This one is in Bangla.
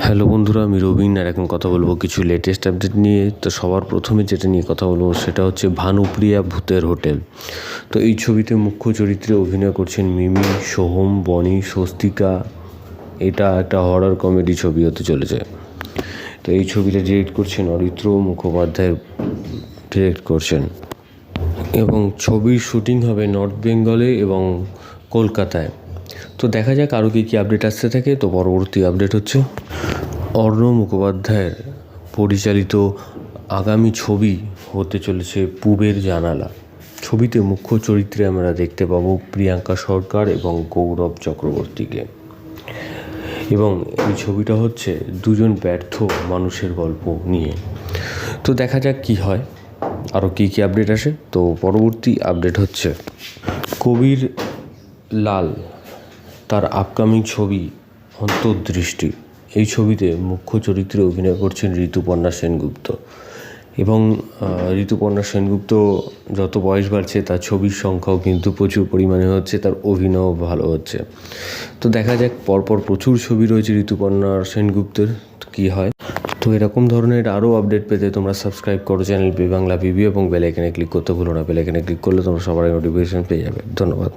হ্যালো বন্ধুরা, আমি রবিন আর এখন কথা বলব কিছু লেটেস্ট আপডেট নিয়ে। তো সবার প্রথমে যেটা নিয়ে কথা বলব সেটা হচ্ছে ভানুপ্রিয়া ভূতের হোটেল। তো এই ছবিতে মুখ্য চরিত্রে অভিনয় করছেন মিমি, সোহম, বনি, স্বস্তিকা। এটা একটা হরর কমেডি ছবি হতে চলেছে। তো এই ছবিটা ডিরেক্ট করছেন অরিত্র মুখোপাধ্যায় ডিরেক্ট করছেন। এবং ছবির শুটিং হবে নর্থ বেঙ্গলে এবং কলকাতায়। তো দেখা যাক আরও কী কী আপডেট আসতে থাকে। তো পরবর্তী আপডেট হচ্ছে অর্ণ মুখোপাধ্যায়ের পরিচালিত আগামী ছবি হতে চলেছে পুবের জানালা। ছবিতে মুখ্য চরিত্রে আমরা দেখতে পাবো প্রিয়াঙ্কা সরকার এবং গৌরব চক্রবর্তীকে। এবং এই ছবিটা হচ্ছে দুজন ব্যর্থ মানুষের গল্প নিয়ে। তো দেখা যাক কি হয়। আরও কী কী আপডেট আসে। তো পরবর্তী আপডেট হচ্ছে কবির লাল তার আপকামিং ছবি অন্তর্দৃষ্টি। এই ছবিতে মুখ্য চরিত্রে অভিনয় করছেন ঋতুপর্ণা সেনগুপ্ত। এবং ঋতুপর্ণা সেনগুপ্ত যত বয়স বাড়ছে, তার ছবির সংখ্যাও কিন্তু প্রচুর পরিমাণে হচ্ছে, তার অভিনয় ভালো হচ্ছে। তো দেখা যাক, পরপর প্রচুর ছবি রয়েছে ঋতুপর্ণা সেনগুপ্তের কী হয়? তো এরকম ধরনের আরও আপডেট পেতে তোমরা সাবস্ক্রাইব করো চ্যানেল বি বাংলা বিবি এবং বেলাইকানে ক্লিক করতে ভুলো না। বেলাইকানে ক্লিক করলে তোমরা সবার নোটিফিকেশন পেয়ে যাবে। ধন্যবাদ।